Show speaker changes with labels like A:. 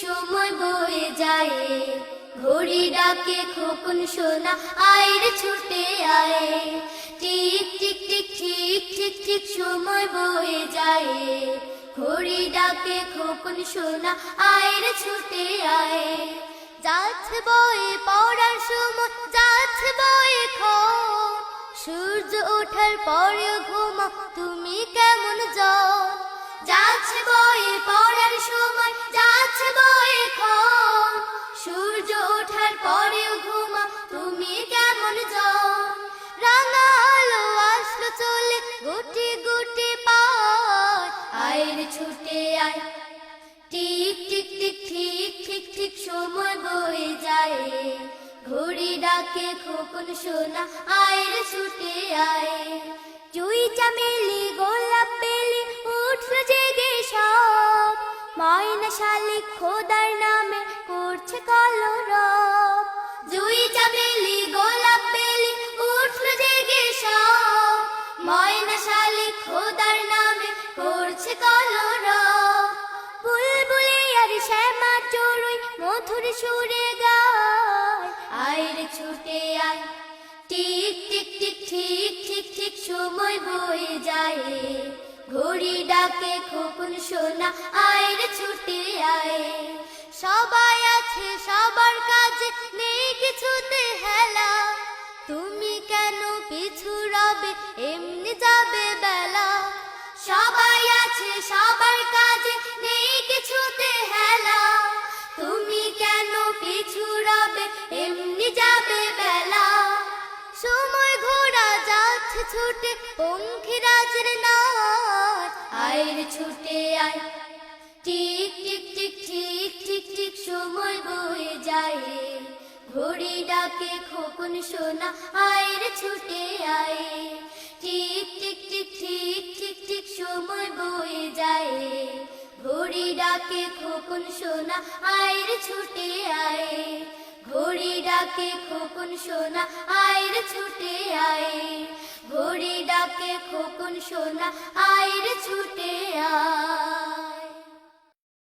A: সময় বয়ে যায়। ঘড়ি ডাকে, খোকন সোনা আয়ের ছুটে আয়। টিক টিক টিক ঠিক ঠিক ঠিক সময় বয়ে যায়। ঘড়ি ডাকে, খোকন সোনা আয়ের ছুটে আয়। যাচ্ছে বয়ে পড়ার সময়, যাচ্ছে বয়ে খন সূর্য ওঠার পরেও ঘুমা, তুমি কেমন যাও সূর্য ওঠার পরেও আয়ের ছুটে আয়। টিক টিক টিক, ঠিক ঠিক ঠিক সময় বয়ে যায়। ঘড়ি ডাকে খোকন সোনা আয়ের ছুটে আয়। জুই চামেলি ময়না শালিক খোদার নামে করছে কলরব জুই চামেলি গোলাপ বেলি, উঠল জেগে সব। ময়না শালিক খোদার নামে করছে কলরব বুলবুলি আর শ্যামা চড়ুই মধুর সুরে গায়। আয়ের ছুটে আয়, টিক টিক টিক ঠিক ঠিক ঠিক সময় বয়ে যায়। ঘড়ি ডাকে খোকন সোনা, আয়ের ছুটে আয়। সবাই আছে, সবার কাছে নেই কিছুতে হেলা। তুমি কেন পিছু রবে, এমনি যাবে বেলা। সবাই আছে, সবার কাজে নেই কিছুতে হেলা। তুমি কেন পিছু যাচ্ছে ছুটে পঙ্খিরাজের নাচ আয়ের ছুটে আয় টিক টিক টিক ঠিক ঠিক ঠিক সময় বয়ে যায় ঘড়ি ডাকে খোকন সোনা আয়ের ছুটে আয় টিক টিক টিক ঠিক ঠিক ঠিক সময় বয়ে যায় ঘড়ি ডাকে খোকন সোনা আয়ের ছুটে আয় ঘড়ি ডাকে খোকন সোনা আয়ের ছুটে আয় ঘড়ি ডাকে খোকন সোনা আয়ের ছুটে আয়।